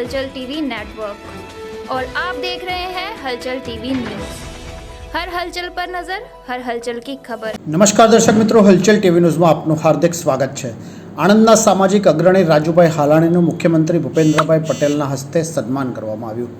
हलचल TV network और आप देख रहे हैं हलचल टीवी न्यूज हर हलचल पर नजर हर हलचल की खबर નમસ્કાર દર્શક મિત્રો હલચલ ટીવી ન્યૂઝમાં આપનું હાર્દિક સ્વાગત છે આણંદના સામાજિક અગ્રણી રાજુભાઈ હાલાણીનું મુખ્યમંત્રી ભૂપેન્દ્રભાઈ પટેલના હસ્તે સન્માન કરવામાં આવ્યું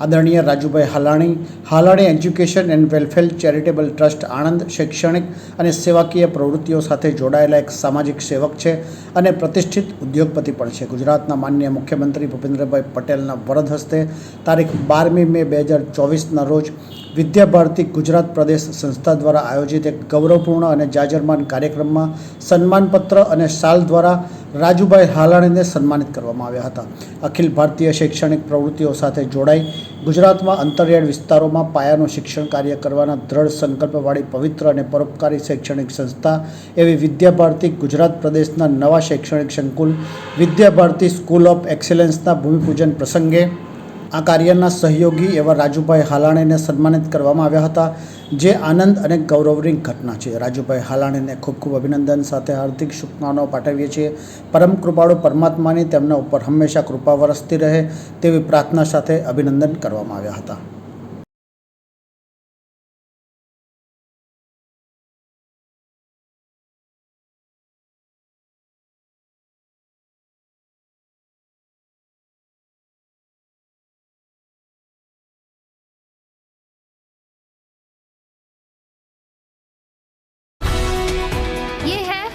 આદરણીય Rajubhai Halani Halani education and welfare charitable trust Anand શૈક્ષણિક અને સેવાકીય પ્રવૃત્તિઓ સાથે જોડાયેલા એક સામાજિક સેવક છે અને પ્રતિષ્ઠિત ઉદ્યોગપતિ પણ છે. ગુજરાતના માન્ય મુખ્યમંત્રી ભૂપેન્દ્રભાઈ પટેલના વરદ હસ્તે તારીખ બારમી મે બે હજાર ચોવીસના રોજ વિદ્યા ભારતી ગુજરાત પ્રદેશ સંસ્થા દ્વારા આયોજિત એક ગૌરવપૂર્ણ અને જાજરમાન કાર્યક્રમમાં સન્માનપત્ર અને શાલ દ્વારા રાજુભાઈ હાલાણીને સન્માનિત કરવામાં આવ્યા હતા. અખિલ ભારતીય શૈક્ષણિક પ્રવૃત્તિઓ સાથે જોડાઈ ગુજરાતમાં અંતરિયાળ વિસ્તારોમાં પાયાનું શિક્ષણ કાર્ય કરવાના દ્રઢ સંકલ્પવાળી પવિત્ર અને પરોપકારી શૈક્ષણિક સંસ્થા, એવી વિદ્યા ભારતી ગુજરાત પ્રદેશના નવા શૈક્ષણિક સંકુલ વિદ્યા ભારતી સ્કૂલ ઓફ એક્સેલન્સના ભૂમિપૂજન પ્રસંગે આ કાર્યના સહયોગી એવા રાજુભાઈ હાલાણીને સન્માનિત કરવામાં આવ્યા હતા, જે આનંદ અને ગૌરવની ઘટના છે. રાજુભાઈ હાલાણીને ખૂબ ખૂબ અભિનંદન, સાથે હાર્દિક શુભકામનાઓ પાઠવીએ છીએ. પરમ કૃપાળુ પરમાત્માની તેમના ઉપર હંમેશા કૃપા વરસતી રહે તેવી પ્રાર્થના સાથે અભિનંદન કરવામાં આવ્યા હતા.